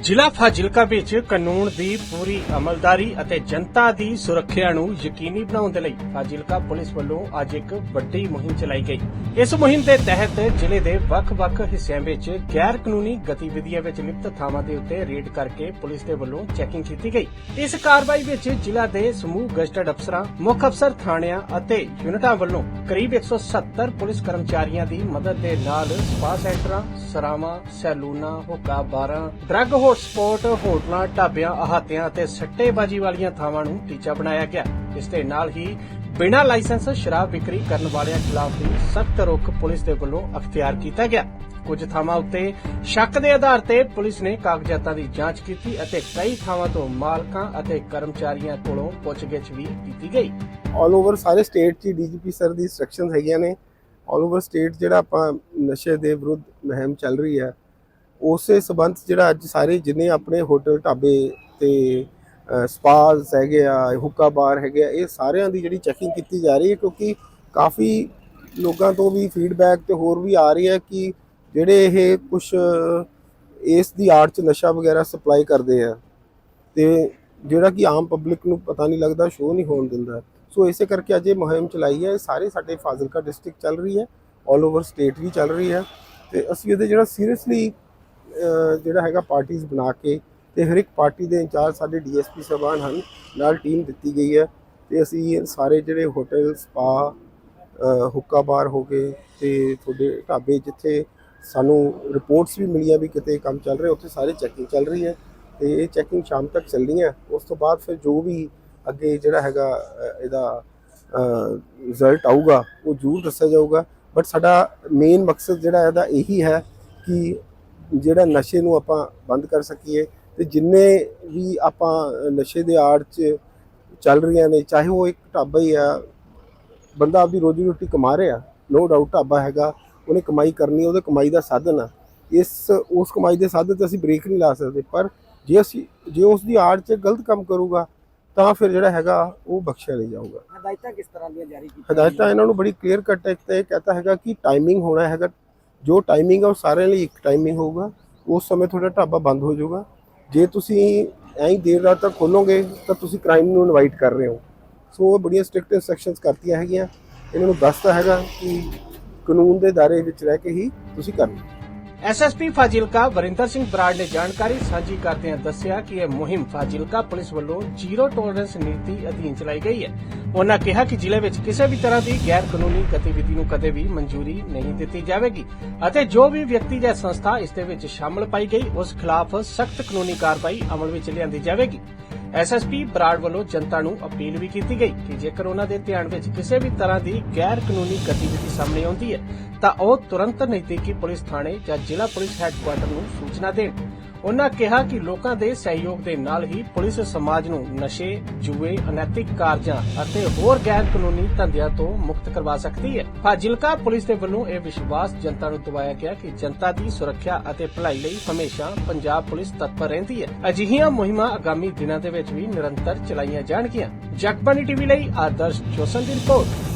ਜ਼ਿਲ੍ਹਾ ਫਾਜ਼ਿਲਕਾ ਵਿੱਚ ਕਾਨੂੰਨ ਦੀ ਪੂਰੀ ਅਮਲਦਾਰੀ ਅਤੇ ਜਨਤਾ ਦੀ ਸੁਰੱਖਿਆ ਨੂੰ ਯਕੀਨੀ ਬਣਾਉਣ ਦੇ ਲਈ ਫਾਜ਼ਿਲਕਾ ਪੁਲਿਸ ਵੱਲੋਂ ਅੱਜ ਇੱਕ ਵੱਡੀ ਮੁਹਿੰਮ ਚਲਾਈ ਗਈ। ਇਸ ਮੁਹਿੰਮ ਦੇ ਤਹਿਤ ਜ਼ਿਲ੍ਹੇ ਦੇ ਵੱਖ-ਵੱਖ ਹਿੱਸਿਆਂ ਵਿੱਚ ਗੈਰ ਕਾਨੂੰਨੀ ਗਤੀਵਿਧੀਆਂ ਵਿੱਚ ਲਿਪਤ ਥਾਵਾਂ ਦੇ ਉੱਤੇ ਰੇਡ ਕਰਕੇ ਪੁਲਿਸ ਦੇ ਵੱਲੋਂ ਚੈਕਿੰਗ ਕੀਤੀ ਗਈ। ਇਸ ਕਾਰਵਾਈ ਵਿੱਚ ਜ਼ਿਲ੍ਹਾ ਦੇ ਸਮੂਹ ਗਜ਼ਟਡ ਅਫਸਰਾਂ, ਮੁੱਖ ਅਫਸਰ, ਥਾਣਿਆਂ ਅਤੇ ਯੂਨਿਟਾਂ ਵੱਲੋਂ ਕਰੀਬ 170 ਪੁਲਿਸ ਕਰਮਚਾਰੀਆਂ ਦੀ ਮਦਦ ਦੇ ਨਾਲ ਸਪਾ ਸੈਂਟਰਾਂ, ਸਰਾਵਾਂ, ਸੈਲੂਨਾਂ, ਹੁੱਕਾ ਬਾਰਾਂ, ਡਰੱਗ ਹੌਟਸਪੌਟ, ਹੋਟਲਾਂ, ਢਾਬਿਆਂ, ਅਹਾਤਿਆਂ ਅਤੇ ਸੱਟੇਬਾਜ਼ੀ ਵਾਲੀਆਂ ਥਾਵਾਂ ਨੂੰ ਟੀਚਾ ਬਣਾਇਆ ਗਿਆ। ਇਸ ਦੇ ਨਾਲ ਹੀ ਬਿਨਾਂ ਲਾਇਸੈਂਸ ਸ਼ਰਾਬ ਵਿਕਰੀ ਕਰਨ ਵਾਲਿਆਂ ਖਿਲਾਫ ਵੀ ਸਖਤ ਰੁਖ ਪੁਲਿਸ ਦੇ ਵੱਲੋਂ ਅਖਤਿਆਰ ਕੀਤਾ ਗਿਆ। ਕੁਝ ਥਾਵਾਂ ਉੱਤੇ ਸ਼ੱਕ ਦੇ ਆਧਾਰ ਤੇ ਪੁਲਿਸ ਨੇ ਕਾਗਜ਼ਾਤਾਂ ਦੀ ਜਾਂਚ ਕੀਤੀ ਅਤੇ ਕਈ ਥਾਵਾਂ ਤੋਂ ਮਾਲਕਾਂ ਅਤੇ ਕਰਮਚਾਰੀਆਂ ਕੋਲੋਂ ਪੁੱਛਗਿੱਛ ਵੀ ਕੀਤੀ ਗਈ। ਆਲ ਓਵਰ ਸਾਰੇ ਸਟੇਟ 'ਚ ਡੀਜੀਪੀ ਸਰ ਦੀ ਇਨਸਟਰਕਸ਼ਨਸ ਹੈਗੀਆਂ ਨੇ। ਆਲ ਓਵਰ ਸਟੇਟ ਜਿਹੜਾ ਆਪਾਂ ਨਸ਼ੇ ਦੇ ਵਿਰੁੱਧ ਮੁਹਿੰਮ ਚੱਲ ਰਹੀ ਹੈ, ਉਸੇ ਸਬੰਧ ਜਿਹੜਾ ਅੱਜ ਸਾਰੇ ਜਿੰਨੇ ਆਪਣੇ ਹੋਟਲ ਢਾਬੇ ਤੇ ਸਪਾਜ਼ ਹੈਗੇ ਆ ਹੁੱਕਾ ਬਾਰ ਹੈਗੇ ਆ, ਇਹ ਸਾਰਿਆਂ ਦੀ ਜਿਹੜੀ ਚੈਕਿੰਗ ਕੀਤੀ ਜਾ ਰਹੀ ਹੈ ਕਿਉਂਕਿ ਕਾਫੀ ਲੋਕਾਂ ਤੋਂ ਵੀ ਫੀਡਬੈਕ ਤੇ ਹੋਰ ਵੀ ਆ ਰਹੀ ਹੈ ਕਿ ਜਿਹੜੇ ਇਹ ਕੁਝ ਇਸ ਦੀ ਆੜ 'ਚ ਨਸ਼ਾ ਵਗੈਰਾ ਸਪਲਾਈ ਕਰਦੇ ਆ ਤੇ ਜਿਹੜਾ ਕਿ ਆਮ ਪਬਲਿਕ ਨੂੰ ਪਤਾ ਨਹੀਂ ਲੱਗਦਾ ਸ਼ੋਅ ਨਹੀਂ ਹੋਣ ਦਿੰਦਾ। ਸੋ ਇਸੇ ਕਰਕੇ ਅੱਜ ਇਹ ਮੁਹਿੰਮ ਚਲਾਈ ਹੈ। ਇਹ ਸਾਰੇ ਸਾਡੇ ਫਾਜ਼ਿਲਕਾ ਡਿਸਟ੍ਰਿਕਟ ਚੱਲ ਰਹੀ ਹੈ। 올 ਓਵਰ ਸਟੇਟ ਵੀ ਚੱਲ ਰਹੀ ਹੈ। ਤੇ ਅਸੀਂ ਇਹਦੇ ਜਿਹੜਾ ਸੀਰੀਅਸਲੀ ਜਿਹੜਾ ਹੈਗਾ ਪਾਰਟੀਆਂ ਬਣਾ ਕੇ ਤੇ ਹਰ ਇੱਕ ਪਾਰਟੀ ਦੇ ਇੰਚਾਰਜ ਸਾਡੇ ਡੀਐਸਪੀ ਸਾਹਿਬਾਨ ਹਨ, ਨਾਲ ਟੀਮ ਦਿੱਤੀ ਗਈ ਹੈ। ਤੇ ਅਸੀਂ ਸਾਰੇ ਜਿਹੜੇ ਹੋਟਲ ਸਪਾ ਹੁੱਕਾ ਬਾਰ ਹੋ ਗਏ ਤੇ ਤੁਹਾਡੇ ਢਾਬੇ ਜਿੱਥੇ ਸਾਨੂੰ ਰਿਪੋਰਟਸ ਵੀ ਮਿਲੀਆਂ ਵੀ ਕਿਤੇ ਕੰਮ ਚੱਲ ਰਿਹਾ, ਉੱਥੇ ਸਾਰੇ ਚੈਕਿੰਗ ਚੱਲ ਰਹੀ ਹੈ। ਤੇ ਇਹ ਚੈਕਿੰਗ ਸ਼ਾਮ ਤੱਕ ਚੱਲਣੀ ਹੈ ਉਸ ਤੋਂ ਬਾਅਦ ਫਿਰ ਜੋ ਵੀ ਅੱਗੇ ਜਿਹੜਾ ਹੈਗਾ ਇਹਦਾ ਰਿਜ਼ਲਟ ਆਊਗਾ, ਉਹ ਜ਼ਰੂਰ ਦੱਸਿਆ ਜਾਊਗਾ। ਬਟ ਸਾਡਾ ਮੇਨ ਮਕਸਦ ਜਿਹੜਾ ਇਹਦਾ ਇਹੀ ਹੈ ਕਿ ਜਿਹੜਾ ਨਸ਼ੇ ਨੂੰ ਆਪਾਂ ਬੰਦ ਕਰ ਸਕੀਏ ਤੇ ਜਿੰਨੇ ਵੀ ਆਪਾਂ ਨਸ਼ੇ ਦੇ ਆੜ 'ਚ ਚੱਲ ਰਹੀਆਂ ਨੇ, ਚਾਹੇ ਉਹ ਇੱਕ ਢਾਬਾ ਹੀ ਆ, ਬੰਦਾ ਆਪਦੀ ਰੋਜੀ ਰੋਟੀ ਕਮਾ ਰਿਹਾ ਨੋ ਡਾਊਟ ਢਾਬਾ ਹੈਗਾ, ਉਹਨੇ ਕਮਾਈ ਕਰਨੀ, ਉਹਦੇ ਕਮਾਈ ਦਾ ਸਾਧਨ ਆ। ਇਸ, ਉਸ ਕਮਾਈ ਦੇ ਸਾਧਨ ਤੇ ਅਸੀਂ ਬ੍ਰੇਕ ਨਹੀਂ ਲਾ ਸਕਦੇ, ਪਰ ਜੇ ਅਸੀਂ, ਜੇ ਉਸ ਦੀ ਆੜ 'ਚ ਗਲਤ ਕੰਮ ਕਰੂਗਾ ਤਾਂ ਫਿਰ ਜਿਹੜਾ ਹੈਗਾ ਉਹ ਬਖਸ਼ਿਆ ਨਹੀਂ ਜਾਊਗਾ। ਹਦਾਇਤਾਂ ਕਿਸ ਤਰ੍ਹਾਂ ਦੀਆਂ ਜਾਰੀ ਕੀਤੀਆਂ ਹਦਾਇਤਾਂ ਇਹਨਾਂ ਨੂੰ ਬੜੀ ਕਲੀਅਰ ਕੱਟ ਹੈ ਤੇ ਇਹ ਕਹਤਾ ਹੈਗਾ ਕਿ ਟਾਈਮਿੰਗ ਹੋਣਾ ਹੈਗਾ। ਜੋ ਟਾਈਮਿੰਗ ਹੈ ਉਹ ਸਾਰਿਆਂ ਲਈ ਇੱਕ ਟਾਈਮਿੰਗ ਹੋਊਗਾ। ਉਸ ਸਮੇਂ ਤੁਹਾਡਾ ਢਾਬਾ ਬੰਦ ਹੋ ਜਾਊਗਾ। ਜੇ ਤੁਸੀਂ ਐਂ ਹੀ ਦੇਰ ਰਾਤ ਤੱਕ ਖੋਲੋਗੇ ਤਾਂ ਤੁਸੀਂ ਕ੍ਰਾਈਮ ਨੂੰ ਇਨਵਾਈਟ ਕਰ ਰਹੇ ਹੋ। ਸੋ ਉਹ ਬੜੀਆਂ ਸਟ੍ਰਿਕਟ ਇਨਸਟਰਕਸ਼ਨਸ ਕਰਤੀਆਂ ਹੈਗੀਆਂ। ਇਹਨਾਂ ਨੂੰ ਦੱਸਤਾ ਹੈਗਾ ਕਿ ਕਾਨੂੰਨ ਦੇ ਦਾਇਰੇ ਵਿੱਚ ਰਹਿ ਕੇ ਹੀ ਤੁਸੀਂ ਕਰਨਾ ਐਸਐਸਪੀ ਫਾਜ਼ਿਲਕਾ ਵਰਿੰਦਰ ਸਿੰਘ ਬਰਾੜ ਨੇ ਜਾਣਕਾਰੀ ਸਾਂਝੀ ਕਰਦਿਆਂ ਦੱਸਿਆ ਕਿ ਇਹ ਮੁਹਿੰਮ ਫਾਜ਼ਿਲਕਾ ਪੁਲਿਸ ਵੱਲੋਂ ਜ਼ੀਰੋ ਟੋਲਰੈਂਸ ਨੀਤੀ ਅਧੀਨ ਚਲਾਈ ਗਈ ਹੈ। ਉਹਨਾਂ ਕਿਹਾ ਕਿ ਜ਼ਿਲ੍ਹੇ ਵਿੱਚ ਕਿਸੇ ਵੀ ਤਰ੍ਹਾਂ ਦੀ ਗੈਰ ਕਾਨੂੰਨੀ ਗਤੀਵਿਧੀ ਨੂੰ ਕਦੇ ਵੀ ਮਨਜ਼ੂਰੀ ਨਹੀਂ ਦਿੱਤੀ ਜਾਵੇਗੀ ਅਤੇ ਜੋ ਵੀ ਵਿਅਕਤੀ ਜਾਂ ਸੰਸਥਾ ਇਸ ਦੇ ਵਿੱਚ ਸ਼ਾਮਲ ਪਾਈ ਗਈ, ਉਸ ਖਿਲਾਫ ਸਖਤ ਕਾਨੂੰਨੀ ਕਾਰਵਾਈ ਅਮਲ ਵਿੱਚ ਲਿਆਂਦੀ ਜਾਵੇਗੀ। ਐਸਐਸਪੀ ਬਰਾੜ ਵੱਲੋਂ ਜਨਤਾ ਨੂੰ ਅਪੀਲ ਵੀ ਕੀਤੀ ਗਈ ਕਿ ਜੇਕਰ ਉਹਨਾਂ ਦੇ ਧਿਆਨ ਵਿੱਚ ਕਿਸੇ ਵੀ ਤਰ੍ਹਾਂ ਦੀ ਗੈਰ ਕਾਨੂੰਨੀ ਗਤੀਵਿਧੀ ਸਾਹਮਣੇ ਆਉਂਦੀ ਹੈ ਤਾਂ ਉਹ ਤੁਰੰਤ ਨਜ਼ਦੀਕੀ ਪੁਲਿਸ ਥਾਣੇ ਜਾਂ ਜ਼ਿਲ੍ਹਾ ਪੁਲਿਸ ਹੈੱਡਕੁਆਰਟਰ ਨੂੰ ਸੂਚਨਾ ਦੇਣ ਉਹਨਾਂ ਕਿਹਾ ਕਿ ਲੋਕਾਂ ਦੇ ਸਹਿਯੋਗ ਦੇ ਨਾਲ ਹੀ ਪੁਲਿਸ ਸਮਾਜ ਨੂੰ ਨਸ਼ੇ, ਜੂਏ, ਅਨੈਤਿਕ ਕਾਰਜਾਂ ਅਤੇ ਹੋਰ ਗੈਰ ਕਾਨੂੰਨੀ ਧੰਦਿਆਂ ਤੋਂ ਮੁਕਤ ਕਰਵਾ ਸਕਦੀ ਹੈ। ਫਾਜ਼ਿਲਕਾ ਪੁਲਿਸ ਦੇ ਵੱਲੋਂ ਇਹ ਵਿਸ਼ਵਾਸ ਜਨਤਾ ਨੂੰ ਦਿਵਾਇਆ ਗਿਆ ਕਿ ਜਨਤਾ ਦੀ ਸੁਰੱਖਿਆ ਅਤੇ ਭਲਾਈ ਲਈ ਹਮੇਸ਼ਾ ਪੰਜਾਬ ਪੁਲਿਸ ਤਤਪਰ ਰਹਿੰਦੀ ਹੈ। ਅਜਿਹੀਆਂ ਮੁਹਿੰਮਾਂ ਆਗਾਮੀ ਦਿਨਾਂ ਦੇ ਵਿੱਚ ਵੀ ਨਿਰੰਤਰ ਚਲਾਈਆਂ ਜਾਣਗੀਆਂ। ਜਗਬਾਨੀ ਟੀਵੀ ਲਈ ਆਦਰਸ਼ ਜੋਸਨ ਦੀ ਰਿਪੋਰਟ